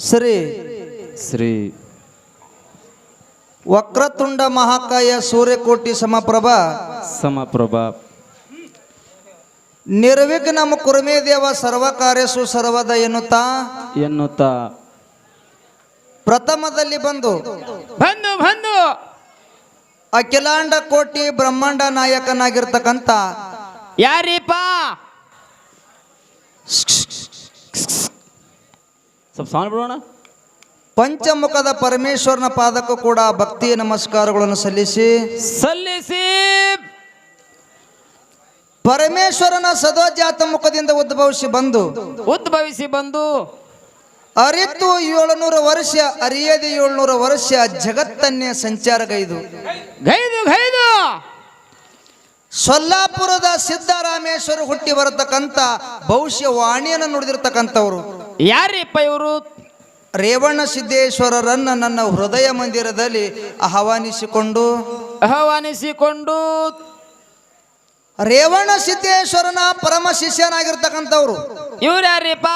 ಶ್ರೀ ಶ್ರೀ ವಕ್ರತುಂಡ ಮಹಾಕಾಯ ಸೂರ್ಯಕೋಟಿ ಸಮಪ್ರಭ. ಸಮಪ್ರಭಾ. ನಿರ್ವಿಘ್ನಮ ಕುರ್ಮೇ ದೇವ ಸರ್ವ ಕಾರ್ಯಸು ಸರ್ವದ ಎನ್ನುತ್ತಾ? ಎನ್ನುತ್ತಾ? ಪ್ರಥಮದಲ್ಲಿ ಬಂದು ಬಂದು ಬಂದು! ಅಖಿಲಾಂಡ ಕೋಟಿ ಬ್ರಹ್ಮಾಂಡ ನಾಯಕನಾಗಿರ್ತಕ್ಕಂಥ ಯಾರೀಪ ಸ್ವಲ್ಪ ಸೌಂಡ್ ಬಿಡೋಣ ಪಂಚಮುಖದ ಪರಮೇಶ್ವರನ ಪಾದಕ್ಕೂ ಕೂಡ ಭಕ್ತಿ ನಮಸ್ಕಾರಗಳನ್ನು ಸಲ್ಲಿಸಿ. ಸಲ್ಲಿಸಿ. ಪರಮೇಶ್ವರನ ಸದೋಜಾತ ಮುಖದಿಂದ ಉದ್ಭವಿಸಿ ಬಂದು. ಉದ್ಭವಿಸಿ ಬಂದು. ಅರಿತು ಏಳುನೂರು ವರ್ಷ ಅರಿಯದೆ ಏಳ್ನೂರು ವರ್ಷ ಜಗತ್ತನ್ನೇ ಸಂಚಾರಗೈದು. ಗೈದು ಗೈದು. ಸೊಲ್ಲಾಪುರದ ಸಿದ್ದರಾಮೇಶ್ವರ ಹುಟ್ಟಿ ಬರತಕ್ಕಂಥ ಭವಿಷ್ಯ ವಾಣಿಯನ್ನು ನುಡಿದಿರ್ತಕ್ಕಂಥವ್ರು. ಯಾರೀಪ ಇವರು? ರೇವಣ ಸಿದ್ದೇಶ್ವರರನ್ನ ನನ್ನ ಹೃದಯ ಮಂದಿರದಲ್ಲಿ ಆಹ್ವಾನಿಸಿಕೊಂಡು. ಆಹ್ವಾನಿಸಿಕೊಂಡು. ರೇವಣ ಸಿದ್ದೇಶ್ವರನ ಪರಮ ಶಿಷ್ಯನಾಗಿರ್ತಕ್ಕಂಥವ್ರು. ಇವ್ರು ಯಾರೀಪ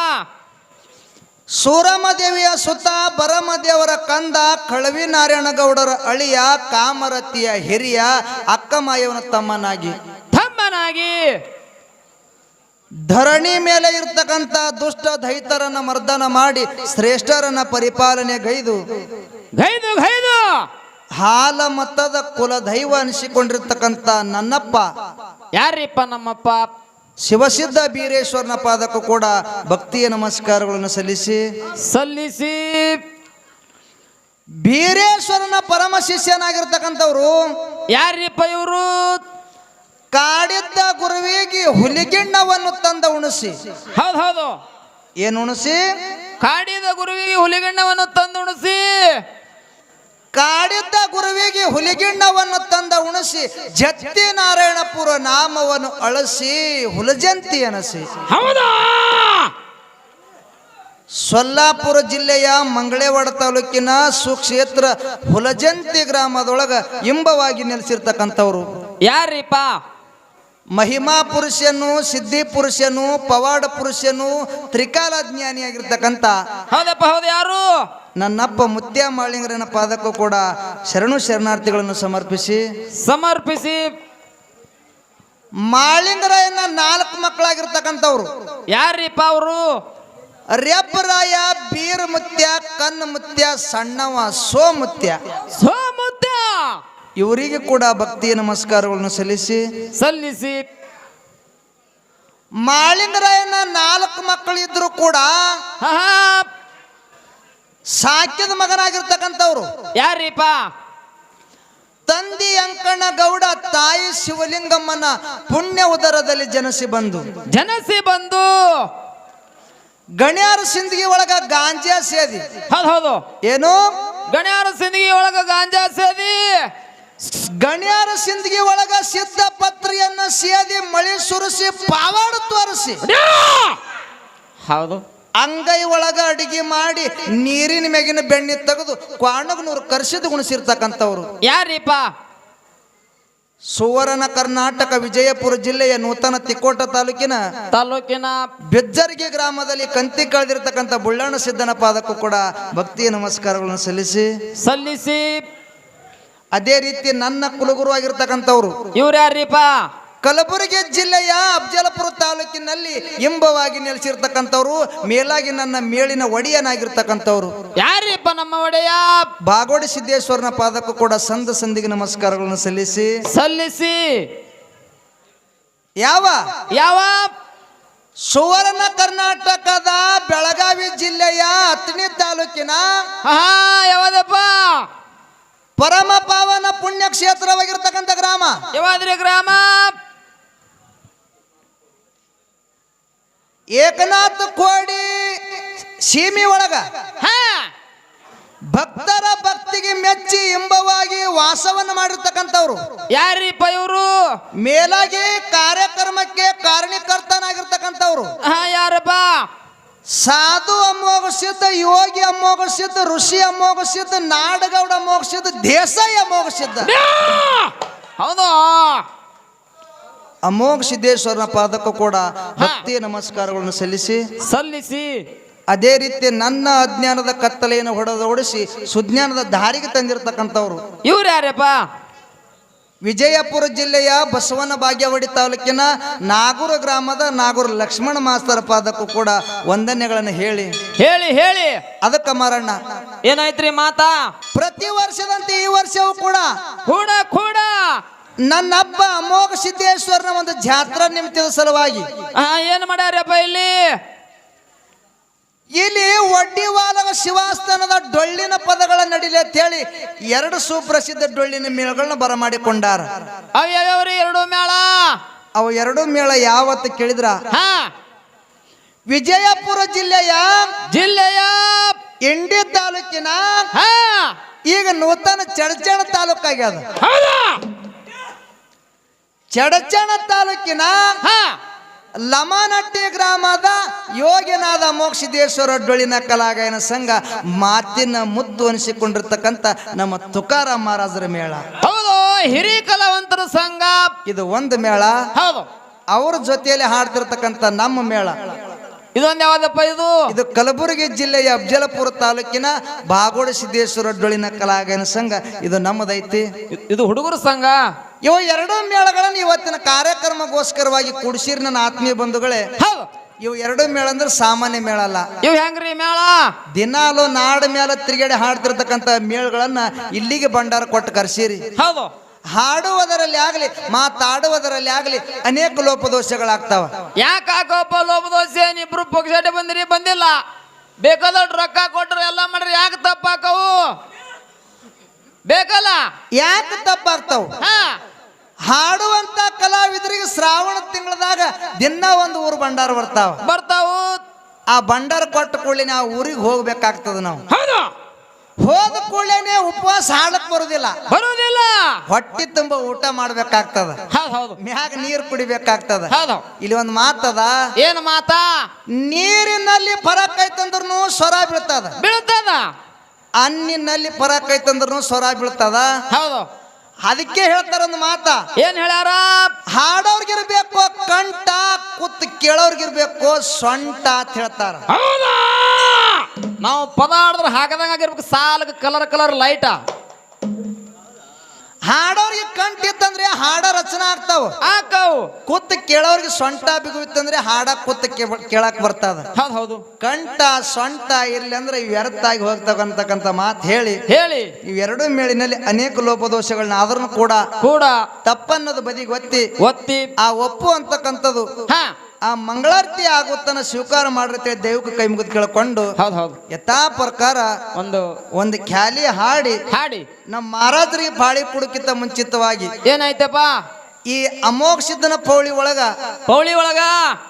ಸೂರಮದೇವಿಯ ಸುತ್ತ ಬರಮದೇವರ ಕಂದ ಕಳವಿ ನಾರಾಯಣ ಗೌಡರ ಅಳಿಯ ಕಾಮರತಿಯ ಹಿರಿಯ ಅಕ್ಕಮಾಯವನ ತಮ್ಮನಾಗಿ. ತಮ್ಮನಾಗಿ. ಧರಣಿ ಮೇಲೆ ಇರ್ತಕ್ಕಂಥ ದುಷ್ಟ ದೈತರನ್ನ ಮರ್ದನ ಮಾಡಿ ಶ್ರೇಷ್ಠರನ್ನ ಪರಿಪಾಲನೆ ಗೈದು ಗೈದು! ಗೈದು ಹಾಲ ಮತದ ಕುಲ ದೈವ ಅನಿಸಿಕೊಂಡಿರ್ತಕ್ಕಂಥ ನನ್ನಪ್ಪ. ಯಾರಿಪ್ಪ ನಮ್ಮಪ್ಪ? ಶಿವಸಿದ್ಧ ಬೀರೇಶ್ವರನ ಪಾದಕ್ಕೂ ಕೂಡ ಭಕ್ತಿಯ ನಮಸ್ಕಾರಗಳನ್ನು ಸಲ್ಲಿಸಿ. ಸಲ್ಲಿಸಿ. ಬೀರೇಶ್ವರನ ಪರಮ ಶಿಷ್ಯನಾಗಿರ್ತಕ್ಕಂಥವ್ರು. ಯಾರಿಪ್ಪ ಇವರು? ಕಾಡಿದ್ದ ಗುರುವಿಗೆ ಹುಲಿಗಿಣ್ಣವನ್ನು ತಂದ ಉಣಿಸಿ. ಹೌದು ಹೌದು. ಏನು ಉಣಿಸಿ? ಕಾಡಿದ ಗುರುವಿಗೆ ಹುಲಿಗಿಣ್ಣವನ್ನು ತಂದು ಉಣಿಸಿ. ಕಾಡಿದ್ದ ಗುರುವಿಗೆ ಹುಲಿಗಿಣ್ಣವನ್ನು ತಂದ ಉಣಿಸಿ ಜತ್ತಿ ನಾರಾಯಣಪುರ ನಾಮವನ್ನು ಅಳಸಿ ಹುಲಜಂತಿ ಅನಸಿ ಹೌದಾ? ಸೊಲ್ಲಾಪುರ ಜಿಲ್ಲೆಯ ಮಂಗಳೇವಾಡ ತಾಲೂಕಿನ ಸುಕ್ಷೇತ್ರ ಹುಲಜಂತಿ ಗ್ರಾಮದೊಳಗ ಇಂಬವಾಗಿ ನೆಲೆಸಿರ್ತಕ್ಕಂಥವ್ರು. ಯಾರೀಪ ಮಹಿಮಾ ಪುರುಷನು ಸಿದ್ಧಿ ಪುರುಷನು ಪವಾಡ ಪುರುಷನು ತ್ರಿಕಾಲ ಜ್ಞಾನಿಯಾಗಿರ್ತಕ್ಕಂಥ ಹೌದಪ್ಪ ಹೌದು ಯಾರು? ನನ್ನಪ್ಪ ಮುತ್ಯ ಮಾಳಿಂಗರನ ಪಾದಕ್ಕೂ ಕೂಡ ಶರಣು ಶರಣಾರ್ಥಿಗಳನ್ನು ಸಮರ್ಪಿಸಿ. ಸಮರ್ಪಿಸಿ. ಮಾಳಿಂಗರಾಯನ ನಾಲ್ಕು ಮಕ್ಕಳಾಗಿರ್ತಕ್ಕಂಥವ್ರು. ಯಾರೀಪ ಅವರು? ರೆಬ್ಬರಾಯ ಬೀರ್ ಮುತ್ಯ ಕಣ್ಣು ಮುತ್ಯ ಸಣ್ಣವ ಸೋ ಮುತ್ಯ ಸೋಮುದ್ದ ಇವರಿಗೆ ಕೂಡ ಭಕ್ತಿಯ ನಮಸ್ಕಾರಗಳನ್ನು ಸಲ್ಲಿಸಿ. ಸಲ್ಲಿಸಿ. ಮಾಳಿಂದರಾಯನ ನಾಲ್ಕು ಮಕ್ಕಳಿದ್ರು ಕೂಡ ಸಾಕ್ಯದ ಮಗನಾಗಿರ್ತಕ್ಕಂಥವ್ರು. ಯಾರೀಪ ತಂದಿ ಅಂಕಣ ಗೌಡ ತಾಯಿ ಶಿವಲಿಂಗಮ್ಮನ ಪುಣ್ಯ ಉದರದಲ್ಲಿ ಜನಸಿ ಬಂದು. ಜನಸಿ ಬಂದು. ಗಣ್ಯಾರ ಸಿಂದಗಿ ಒಳಗ ಗಾಂಜಾ ಸೇದಿ. ಹೌದು ಹೌದು. ಏನು? ಗಣ್ಯಾರ ಸಿಂದಗಿ ಒಳಗ ಗಾಂಜಾ ಸೇದಿ. ಗಣ್ಯಾರ ಸಿಂದಗಿ ಒಳಗ ಸಿದ್ಧ ಪತ್ರಿಯನ್ನ ಸೇದಿ ಮಳೆ ಸುರಿಸಿ ಪಾವಾಡ ತೋರಿಸಿ. ಹೌದು. ಅಂಗೈ ಒಳಗ ಅಡಿಗೆ ಮಾಡಿ ನೀರಿನ ಮ್ಯಾಗಿನ ಬೆಣ್ಣೆ ತೆಗೆದು ಕ್ವಾಣಗನೂರು ಕರ್ಸಿದ ಗುಣಿಸಿರ್ತಕ್ಕಂಥವ್ರು ಯಾರೀಪ ಸುವರ್ಣ ಕರ್ನಾಟಕ ವಿಜಯಪುರ ಜಿಲ್ಲೆಯ ನೂತನ ತಿಕೋಟ ತಾಲೂಕಿನ ತಾಲೂಕಿನ ಬೆಜ್ಜರಿಗೆ ಗ್ರಾಮದಲ್ಲಿ ಕಂತಿ ಕಳೆದಿರ್ತಕ್ಕಂಥ ಬುಳ್ಳಣ್ಣ ಸಿದ್ದನ ಪಾದಕ್ಕೂ ಕೂಡ ಭಕ್ತಿಯ ನಮಸ್ಕಾರಗಳನ್ನು ಸಲ್ಲಿಸಿ. ಸಲ್ಲಿಸಿ. ಅದೇ ರೀತಿ ನನ್ನ ಕುಲಗುರು ಆಗಿರ್ತಕ್ಕಂಥವ್ರು. ಇವ್ರು ಯಾರೀಪ ಕಲಬುರಗಿ ಜಿಲ್ಲೆಯ ಅಫಜಲಪುರ ತಾಲೂಕಿನಲ್ಲಿ ಇಂಬವಾಗಿ ನೆಲೆಸಿರ್ತಕ್ಕಂಥವ್ರು ಮೇಲಾಗಿ ನನ್ನ ಮೇಳಿನ ಒಡೆಯನಾಗಿರ್ತಕ್ಕಂಥವ್ರು. ಯಾರೀಪ ನಮ್ಮ ಒಡೆಯ? ಬಾಗೋಡಿ ಸಿದ್ದೇಶ್ವರನ ಪಾದಕ್ಕೂ ಕೂಡ ಸಂದ ಸಂದಿಗೆ ನಮಸ್ಕಾರಗಳನ್ನು ಸಲ್ಲಿಸಿ. ಸಲ್ಲಿಸಿ. ಯಾವ? ಯಾವ? ಸುವರ್ಣ ಕರ್ನಾಟಕದ ಬೆಳಗಾವಿ ಜಿಲ್ಲೆಯ ಹತ್ತನೇ ತಾಲೂಕಿನ ಹಾ ಯಾವದಪ್ಪ? ಪರಮ ಪಾವನ ಪುಣ್ಯ ಕ್ಷೇತ್ರವಾಗಿರ್ತಕ್ಕಂಥ ಗ್ರಾಮ. ಯಾವಾದ್ರೆ ಗ್ರಾಮ? ಏಕನಾಥ ಕೋಡಿ ಸೀಮಿ ಒಳಗ. ಹಾ. ಭಕ್ತರ ಭಕ್ತಿಗೆ ಮೆಚ್ಚಿ ಇಂಬವಾಗಿ ವಾಸವನ್ನು ಮಾಡಿರ್ತಕ್ಕಂಥವ್ರು. ಯಾರೀಪ ಇವರು? ಮೇಲಾಗಿ ಕಾರ್ಯಕ್ರಮಕ್ಕೆ ಕಾರಣೀಕರ್ತನಾಗಿರ್ತಕ್ಕಂಥವ್ರು. ಹಾ ಯಾರಪ್ಪ? ಸಾಧು ಅಮೋಘ ಯೋಗಿ ಅಮೋಘ ಸಿದ್ಧ ಋಷಿ ಅಮೋಘ ನಾಡಗೌಡ ಅಮೋಘ ಸಿದ್ಧ ದೇಸಾಯಿ ಅಮೋಘ ಸಿದ್ಧ ಹೌದು? ಅಮೋಘ ಸಿದ್ದೇಶ್ವರನ ಪಾದಕ್ಕೂ ಕೂಡ ಭಕ್ತಿ ನಮಸ್ಕಾರಗಳನ್ನು ಸಲ್ಲಿಸಿ ಸಲ್ಲಿಸಿ. ಅದೇ ರೀತಿ ನನ್ನ ಅಜ್ಞಾನದ ಕತ್ತಲೆಯನ್ನು ಹೊಡೆದೋಡಿಸಿ ಸುಜ್ಞಾನದ ದಾರಿಗೆ ತಂದಿರತಕ್ಕಂಥವ್ರು. ಇವ್ರು ಯಾರಪ್ಪ? ವಿಜಯಪುರ ಜಿಲ್ಲೆಯ ಬಸವನ ಬಾಗೇವಾಡಿ ತಾಲೂಕಿನ ನಾಗೂರು ಗ್ರಾಮದ ನಾಗೂರು ಲಕ್ಷ್ಮಣ ಮಾಸ್ತರ ಪಾದಕ್ಕೂ ಕೂಡ ವಂದನೆಗಳನ್ನು ಹೇಳಿ. ಹೇಳಿ ಹೇಳಿ. ಅದಕ್ಕ ಮಾರಣ್ಣ. ಏನಾಯ್ತ್ರಿ ಮಾತಾ? ಪ್ರತಿ ವರ್ಷದಂತೆ ಈ ವರ್ಷವೂ ಕೂಡ ಕೂಡ ಕೂಡ. ನನ್ನಪ್ಪ ಹಬ್ಬ ಅಮೋಘ ಸಿದ್ದೇಶ್ವರನ ಒಂದು ಜಾತ್ರಾ ನಿಮಿತ್ತದ ಸಲುವಾಗಿ. ಆ, ಏನ್ ಮಾಡ್ಯಾರಪ್ಪ ಇಲ್ಲಿ? ಇಲ್ಲಿ ಒಡ್ಡಿವಾಲಗ ಶಿವಾಸ್ಥಾನದ ಡೊಳ್ಳಿನ ಪದಗಳ ನಡಿಲಿ ಅಂತ ಹೇಳಿ ಎರಡು ಸುಪ್ರಸಿದ್ಧ ಡೊಳ್ಳಿನ ಮೇಳಗಳನ್ನ ಬರಮಾಡಿಕೊಂಡಾರ. ಅವ್ ಯಾವ್ಯಾವ್ರಿ ಎರಡು ಮೇಳ. ಅವು ಎರಡು ಮೇಳ ಯಾವತ್ತು ಕೇಳಿದ್ರ? ಹಾ. ವಿಜಯಪುರ ಜಿಲ್ಲೆಯ ಜಿಲ್ಲೆಯ ಇಂಡಿ ತಾಲೂಕಿನ ಹಾ. ಈಗ ನೂತನ ಚಡಚಣ ತಾಲೂಕಾಗ್ಯದ. ಚಡಚಣ ತಾಲೂಕಿನ ಹಾ. ಲಮಾನಟ್ಟಿ ಗ್ರಾಮದ ಯೋಗಿನಾದ ಮೋಕ್ಷಿದೇಶ್ವರ ಡೊಳಿನ ಕಲಾಗಾಯನ ಸಂಘ ಮಾತಿನ ಮುದ್ದು ಅನಿಸಿಕೊಂಡಿರ್ತಕ್ಕಂಥ ನಮ್ಮ ತುಕಾರ ಮಹಾರಾಜರ ಮೇಳ. ಹೌದು ಹಿರಿ ಕಲಾವಂತರ ಸಂಘ. ಇದು ಒಂದು ಮೇಳ. ಹೌದು. ಅವ್ರ ಜೊತೆಯಲ್ಲಿ ಹಾಡ್ತಿರ್ತಕ್ಕಂಥ ನಮ್ಮ ಮೇಳ. ಇದೊಂದು ಯಾವ್ದಪ್ಪ ಇದು? ಇದು ಕಲಬುರಗಿ ಜಿಲ್ಲೆಯ ಅಬ್ಜಲಪುರ ತಾಲೂಕಿನ ಬಾಗೋಡ ಸಿದ್ದೇಶ್ವರ ಡೊಳಿನ ಕಲಾಗಾಯನ ಸಂಘ. ಇದು ನಮ್ಮದೈತಿ. ಇದು ಹುಡುಗರ ಸಂಘ. ಇವು ಎರಡು ಮೇಳಗಳನ್ನು ಇವತ್ತಿನ ಕಾರ್ಯಕ್ರಮಗೋಸ್ಕರವಾಗಿ ಕೂಡಿಸಿರಿ ನನ್ನ ಆತ್ಮೀಯ ಬಂಧುಗಳೇ. ಇವು ಎರಡು ಮೇಳ ಅಂದ್ರೆ ಸಾಮಾನ್ಯ ಮೇಳ ಅಲ್ಲ. ಇವ್ ಹೆಂಗ್ರಿ ಮೇಳ? ದಿನಾಲು ನಾಡ ಮೇಲೆ ತಿರುಗಡೆ ಹಾಡ್ತಿರ್ತಕ್ಕಂಥ ಮೇಳಗಳನ್ನ ಇಲ್ಲಿಗೆ ಭಂಡಾರ ಕೊಟ್ಟು ಕರ್ಸಿರಿ. ಹೌದು. ಹಾಡುವುದರಲ್ಲಿ ಆಗಲಿ ಮಾತಾಡುವುದರಲ್ಲಿ ಆಗಲಿ ಅನೇಕ ಲೋಪದೋಷಗಳಾಗ್ತಾವ. ಯಾಕೆ ಲೋಪದೋಷ? ಇಬ್ರು ಪಕ್ಷಾಟ ಬಂದಿರಿ? ಬಂದಿಲ್ಲ. ಬೇಕಾದ ರೊಕ್ಕ ಕೊಟ್ಟರೆ ಎಲ್ಲ ಮಾಡ್ರಿ. ಯಾಕೆ ತಪ್ಪಾಕವು? ಬೇಕಲ್ಲ? ಯಾಕೆ ತಪ್ಪಾಗ್ತಾವ? ಹಾ. ಹಾಡುವಂತ ಕಲಾವಿದರಿಗೆ ಶ್ರಾವಣ ತಿಂಗಳದಾಗ ದಿನ ಒಂದು ಊರು ಭಂಡಾರ ಬರ್ತಾವ. ಬರ್ತಾವ. ಆ ಭಂಡಾರ ಕೊಟ್ಟ ಕೂಡಲೇ ನಾವು ಊರಿಗೆ ಹೋಗ್ಬೇಕಾಗ್ತದ ನಾವು. ಹೌದು. ಹೋದ ಕೂಡಲೇ ಉಪವಾಸ ಹಾಡಕ್ ಬರುದಿಲ್ಲ. ಬರುದಿಲ್ಲ. ಹೊಟ್ಟಿ ತುಂಬ ಊಟ ಮಾಡ್ಬೇಕಾಗ್ತದ. ಹೌದು ಹೌದು. ಮ್ಯಾಗ ನೀರು ಕುಡಿಬೇಕಾಗ್ತದ. ಹೌದು. ಇಲ್ಲಿ ಒಂದು ಮಾತದ. ಏನು ಮಾತಾ? ನೀರಿನಲ್ಲಿ ಫರಕ್ ಐತಂದ್ರೂ ಸ್ವರ ಬೀಳ್ತದ. ಬೀಳ್ತದ. ಅನ್ನಿನಲ್ಲಿ ಫರಕ್ ಐತಂದ್ರೂ ಸ್ವರ ಬೀಳ್ತದ. ಹೌದು. ಅದಕ್ಕೆ ಹೇಳ್ತಾರ ಒಂದು ಮಾತ. ಏನ್ ಹೇಳ್ಯಾರ? ಹಾಡೋರ್ಗಿರ್ಬೇಕು ಕಂಠ ಕುತ್ ಕೇಳೋರ್ಗಿರ್ಬೇಕು ಸೊಂಟ ಅಂತ ಹೇಳ್ತಾರ. ನಾವು ಪದ ಆಡಿದ್ರೆ ಹಾಕದಂಗ ಆಗಿರ್ಬೇಕು ಸಾಲ ಕಲರ್ ಕಲರ್ ಲೈಟ ಹಾಡೋರ್ಗೆ ಕಂಟಿತ್ತಂದ್ರೆ ಹಾಡ ರಚನೆ ಆಗ್ತಾವ. ಹಾಕವು ಕೂತ್ ಕೇಳೋರಿಗೆ ಸೊಂಟ ಬಿಗುವಿತ್ತಂದ್ರೆ ಹಾಡ ಕೂತ್ ಕೇಳಕ್ ಬರ್ತದ. ಹೌದು ಹೌದು. ಕಂಠ ಸೊಂಟ ಇರ್ಲಿ ಅಂದ್ರೆ ವ್ಯರ್ಥ ಆಗಿ ಹೋಗ್ತಕ್ಕಂತಕ್ಕಂತ ಮಾತು ಹೇಳಿ. ಹೇಳಿ. ಇವೆರಡು ಮೇಳಿನಲ್ಲಿ ಅನೇಕ ಲೋಪದೋಷಗಳನ್ನ ಆದ್ರೂ ಕೂಡ ಕೂಡ ತಪ್ಪನ್ನದ ಬದಿಗೆ ಒತ್ತಿ ಒತ್ತಿ ಆ ಒಪ್ಪು ಅಂತಕ್ಕಂಥದ್ದು ಹಾ. ಆ ಮಂಗಳಾರತಿ ಆಗುತ್ತನ ಸ್ವೀಕಾರ ಮಾಡಿರ್ತೇವೆ ದೈವಕ್ಕೆ ಕೈ ಮುಗಿದು ಕೇಳ್ಕೊಂಡು ಹೌದು ಹೌದು. ಯಥಾ ಪ್ರಕಾರ ಒಂದು ಒಂದು ಖ್ಯಾಲಿ ಹಾಡಿ ಹಾಡಿ. ನಮ್ಮ ಮಹಾರಾಜರಿಗೆ ಬಾಳಿ ಕುಡುಕಿತ ಮುಂಚಿತವಾಗಿ ಏನಾಯ್ತಪ್ಪ? ಈ ಅಮೋಘ ಸಿದ್ಧನ ಪೌಳಿ ಒಳಗ ಪೌಳಿ ಒಳಗ?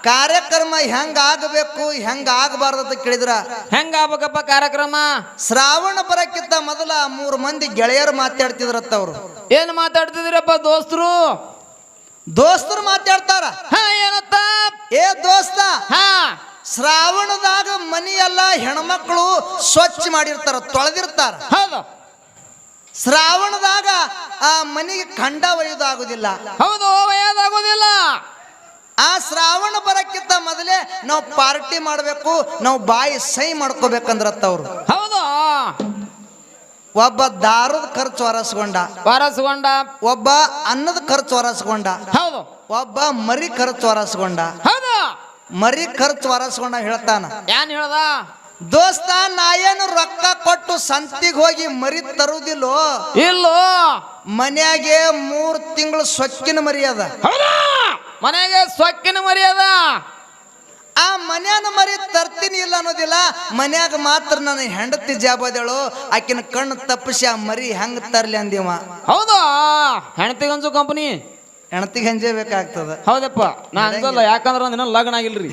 ಕಾರ್ಯಕ್ರಮ ಹೆಂಗ ಆಗಬೇಕು ಹೆಂಗ ಆಗಬಾರ್ದು ಅಂತ ಕೇಳಿದ್ರ? ಹೆಂಗ ಆಗ್ಬೇಕಪ್ಪ ಕಾರ್ಯಕ್ರಮ? ಶ್ರಾವಣ ಬರಕ್ಕಿಂತ ಮೊದಲ ಮೂರು ಮಂದಿ ಗೆಳೆಯರು ಮಾತಾಡ್ತಿದ್ರತ್ತ ಅವ್ರು. ಏನ್ ಮಾತಾಡ್ತಿದ್ರಪ್ಪ ದೋಸ್ತರು? ದೋಸ್ತರು ಮಾತಾಡ್ತಾರ? ಹ ಏನತ್ತ ಏ ದೋಸ್ತ ಹಾ. ಶ್ರಾವಣದಾಗ ಮನೆಯೆಲ್ಲ ಹೆಣ್ಮಕ್ಳು ಸ್ವಚ್ಛ ಮಾಡಿರ್ತಾರ ತೊಳೆದಿರ್ತಾರ. ಹೌದು. ಶ್ರಾವಣದಾಗ ಆ ಮನೆಗೆ ಖಂಡ ಒಯ್ಯೋದಾಗುದಿಲ್ಲ. ಹೌದು ಒಯ್ಯೋದಾಗುದಿಲ್ಲ. ಆ ಶ್ರಾವಣ ಬರಕ್ಕಿಂತ ಮೊದಲೇ ನಾವು ಪಾರ್ಟಿ ಮಾಡಬೇಕು ನಾವು ಬಾಯಿ ಸೈ ಮಾಡ್ಕೋಬೇಕಂದ್ರತ್ತ ಅವ್ರು. ಹೌದು. ಒಬ್ಬ ದಾರದ ಖರ್ಚು ಹೊರಸ್ಕೊಂಡ ಹೊರಸ್ಕೊಂಡ ಒಬ್ಬ ಅನ್ನದ ಖರ್ಚು ಹೊರಸ್ಕೊಂಡ ಹೌದು. ಒಬ್ಬ ಮರಿ ಖರ್ಚು ಹೊರಸ್ಕೊಂಡ ಹೌದು. ಮರಿ ಖರ್ಚು ಹೊರಸ್ಕೊಂಡ ಹೇಳ್ತಾನ. ಏನ್ ಹೇಳ್ದ? ದೋಸ್ತ ನಾ ಏನು ರೊಕ್ಕ ಕೊಟ್ಟು ಸಂತಿಗೆ ಹೋಗಿ ಮರಿ ತರುವುದಿಲ್ಲೋ ಇಲ್ಲೋ? ಮನ್ಯಾಗೆ ಮೂರ್ ತಿಂಗಳು ಸೊಕ್ಕಿನ ಮರಿ ಅದ. ಮನೆಗೆ ಸೊಕ್ಕಿನ ಅದ? ಆ ಮನ್ಯಾನ ಮರಿ ತರ್ತೀನಿ ಇಲ್ಲ ಅನ್ನೋದಿಲ್ಲ. ಮನ್ಯಾಗ ಮಾತ್ರ ನನ್ನ ಹೆಂಡತಿ ಜಾಬದೇಳು. ಆಕಿನ ಕಣ್ಣು ತಪ್ಪಿಸಿ ಆ ಮರಿ ಹೆಂಗ್ ತರ್ಲಿ ಅಂದಿವ. ಹೌದಾ? ಹೆಂಡತಿಗಂಜು ಕಂಪನಿ? ಹೆಂಡತಿಗೆ ಹೆಂಜೆ ಬೇಕಾಗ್ತದ. ಹೌದಪ್ಪ ನಾ ಅಂದಲ್ಲ ಯಾಕಂದ್ರ ನಿನ್ನ ಲಗ್ನ ಆಗಿಲ್ರಿ.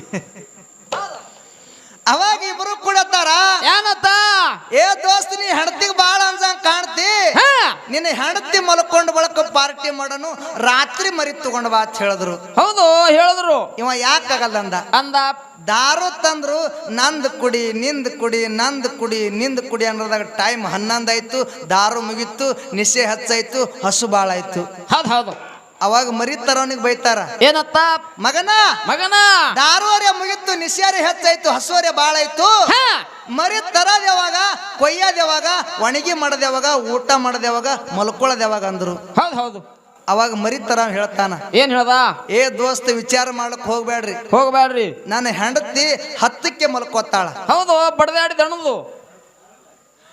ಅವಾಗ ಇಬ್ರು ಕೂಡತ್ತಾರ? ಏನತ್ತ? ಏ ದೋಸ್ತ ನೀ ಹೆಣತಿಗೆ ಬಾಳ ಅನ್ಸಂಗ್ ಕಾಣ್ತಿ. ಹಾ. ನಿನ್ನ ಹೆಣತಿ ಮಲ್ಕೊಂಡು ಬಳಕ ಪಾರ್ಟಿ ಮಾಡೋನು ರಾತ್ರಿ ಮರಿ ತಗೊಂಡ್ ಬಾ ಅಂತ ಹೇಳಿದ್ರು. ಹೌದು ಹೇಳಿದ್ರು. ಇವ ಯಾಕಾಗಲ್ಲ ಅಂದ. ಅಂದ ದಾರು ತಂದ್ರು ನಂದ್ ಕುಡಿ ನಿಂದ್ ಕುಡಿ ನಂದ್ ಕುಡಿ ನಿಂದ್ ಕುಡಿ ಅನ್ನೋದಾಗ ಟೈಮ್ ಹನ್ನೊಂದಾಯ್ತು ದಾರು ಮುಗೀತು ನಿಶೆ ಹಚ್ಚಾಯ್ತು ಹಸು ಬಾಳಾಯ್ತು. ಹೌದು ಹೌದು. ಅವಾಗ ಮರಿ ತರೋನಿಗೆ ಬೈತಾರ. ಏನತ್ತ? ಮಗನ! ಮಗನ! ದಾರೋರ್ಯ ಮುಗಿತ್ತು ನಿಶಾರಿ ಹೆಚ್ಚಾಯ್ತು ಹಸುವರೆ ಬಾಳ ಆಯ್ತು ಹಾ! ಮರಿ ತರದ್ ಯಾವಾಗ? ಕೊಯ್ಯದ್ ಯಾವಾಗ? ಒಣಗಿ ಮಾಡದ್ ಯಾವಾಗ? ಊಟ ಮಾಡದ್ ಯಾವಾಗ? ಮಲ್ಕೊಳ್ಳೋದ್ ಯಾವಾಗ ಅಂದ್ರು. ಹೌದು ಹೌದು. ಅವಾಗ ಮರಿ ತರ ಹೇಳ್ತಾನ. ಏನ್ ಹೇಳ್ದ? ಏ ದೋಸ್ತ ವಿಚಾರ ಮಾಡಕ್ ಹೋಗ್ಬೇಡ್ರಿ ಹೋಗ್ಬೇಡ್ರಿ ನನ್ನ ಹೆಂಡತಿ ಹತ್ತಕ್ಕೆ ಮಲ್ಕೋತಾಳ ಹೌದು ಬಡದಾಡಿ ದಣದು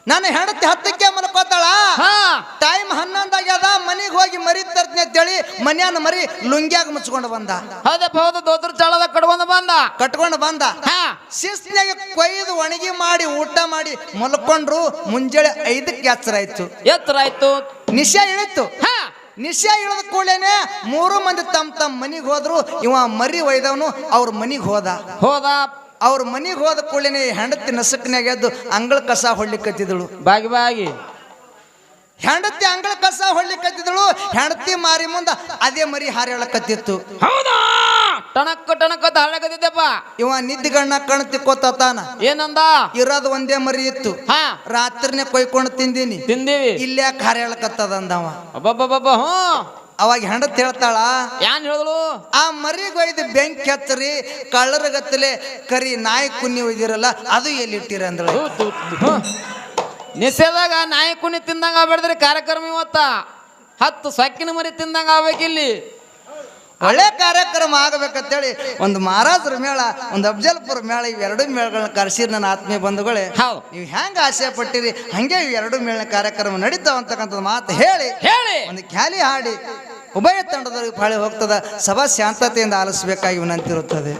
ನನ್ನ ಹೆಂಡತಿ ಹತ್ತಕ್ಕೆ ಮಲ್ಕೋತಾಳ? ಹಾ. ಟೈಮ್ ಹನ್ನೊಂದಾಗ್ಯದ ಮನೆಗೆ ಹೋಗಿ ಮರಿ ತರ್ತೀನಿ ಅಂತೇಳಿ ಮನ್ಯಾನ ಮರಿ ಲುಂಗ್ಯಾಗ ಮುಚ್ಕೊಂಡು ಬಂದ. ಹೌದಪ್ಪ ಹೌದು ದೋದ್ರ ಚಾಳದ ಕಟ್ಕೊಂಡು ಬಂದ. ಕಟ್ಕೊಂಡು ಬಂದ. ಹಾ. ಶಿಸ್ತಿನಾಗ ಕೊಯ್ದು ಒಣಗಿ ಮಾಡಿ ಊಟ ಮಾಡಿ ಮಲ್ಕೊಂಡ್ರು ಮುಂಜಾನೆ ಐದಕ್ಕೆ ಎಚ್ಚರ ಆಯ್ತು. ಎತ್ತರ ಆಯ್ತು. ನಿಶಾ ಇಳಿತು. ಹಾ. ನಿಶಾ ಇಳಿದ ಕೂಡಲೇನೆ ಮೂರು ಮಂದಿ ತಮ್ಮ ತಮ್ಮ ಮನಿಗ್ ಹೋದ್ರು ಇವ ಮರಿ ಒಯ್ದವನು ಅವ್ರ ಮನಿಗ್ ಹೋದ. ಹೋದ. ಅವ್ರ ಮನೆಗೆ ಹೋದ ಕೂಡಲೇ ಹೆಂಡತಿ ನಸಕ್ನ್ಯಾಗ ಎದ್ದು ಅಂಗಳ ಕಸ ಹೊಳ್ಲಿಕತ್ತಿದಳು ಬಾಗಿ ಬಾಗಿ. ಹೆಂಡತಿ ಅಂಗಳ ಕಸ ಹೊಳ್ಲಿಕತ್ತಿದಳು ಹೆಂಡತಿ ಮಾರಿ ಮುಂದ ಅದೇ ಮರಿ ಹಾರ್ಯಾಳಕತ್ತಿತ್ತು ಹೌದಾ? ಟಣಕ್ ಟಣಕ್ ಅಂತ ಹಳ್ಳಕತ್ತಿದ್ದಪ್ಪ ಇವ ನಿದ್ದಿಗಣ್ಣ ಕಣ್ ತಿಕ್ಕೋತಾನ ಏನಂದ? ಇರೋದು ಒಂದೇ ಮರಿ ಇತ್ತು. ಹಾ. ರಾತ್ರಿನೇ ಕೊಯ್ಕೊಂಡು ತಿಂದೀನಿ. ತಿಂದೀವಿ. ಇಲ್ಯಾಕ ಹಾರ್ಯಾಳಕತ್ತದ ಅಂದವ ಅಬ್ಬಬ್ಬಬ್ಬ ಹ್ಞೂ ಅವಾಗ ಹೆಂಡತಿ ಹೇಳ್ತಾಳ ಏನ್ ಹೇಳಿದಳು ಆ ಮರಿಗೊಯ್ದು ಬೆಂಕಿ ಹಚ್ಚರಿ ಕಳ್ಳರಗತ್ತಲೆ ಕರಿ ನಾಯಿ ಕುನ್ನಿ ಒಯ್ದಿರಲ್ಲ ಅದು ಎಲ್ಲಿಟ್ಟಿರ ಅಂದ್ರೆ ನಿಷೇಧಾಗ ನಾಯಿ ಕುನಿ ತಿಂದಂಗ ಆಗ್ಬೇಡ್ದ್ರಿ ಕಾರ್ಯಕ್ರಮ ಇವತ್ತ. ಹತ್ತು ಸಕ್ಕಿನ ಮರಿ ತಿಂದಂಗ ಆಗ್ಬೇಕಿಲ್ಲಿ. ಒಳ್ಳೆ ಕಾರ್ಯಕ್ರಮ ಆಗಬೇಕಂತೇಳಿ ಒಂದು ಮಹಾರಾಜರ ಮೇಳ ಒಂದು ಅಫ್ಜಲ್ಪುರ ಮೇಳ ಇವೆರಡು ಮೇಳಗಳನ್ನ ಕರೆಸಿರಿ ನನ್ನ ಆತ್ಮೀಯ ಬಂಧುಗಳೇ ನೀವು ಹೆಂಗೆ ಆಸೆ ಪಟ್ಟಿರಿ? ಹಂಗೆ ಇವೆರಡು ಮೇಳ ಕಾರ್ಯಕ್ರಮ ನಡೀತಾವ ಅಂತಕ್ಕಂಥದ್ದು ಮಾತು ಹೇಳಿ. ಹೇಳಿ. ಒಂದು ಖ್ಯಾಲಿ ಹಾಡಿ ಉಭಯ ತಂಡದವರಿಗೆ ಪಾಳಿ ಹೋಗ್ತದ. ಸಭಾ ಶಾಂತತೆಯಿಂದ ಆಲಿಸಬೇಕಾಗಿ ವಿನಂತಿರುತ್ತದೆ.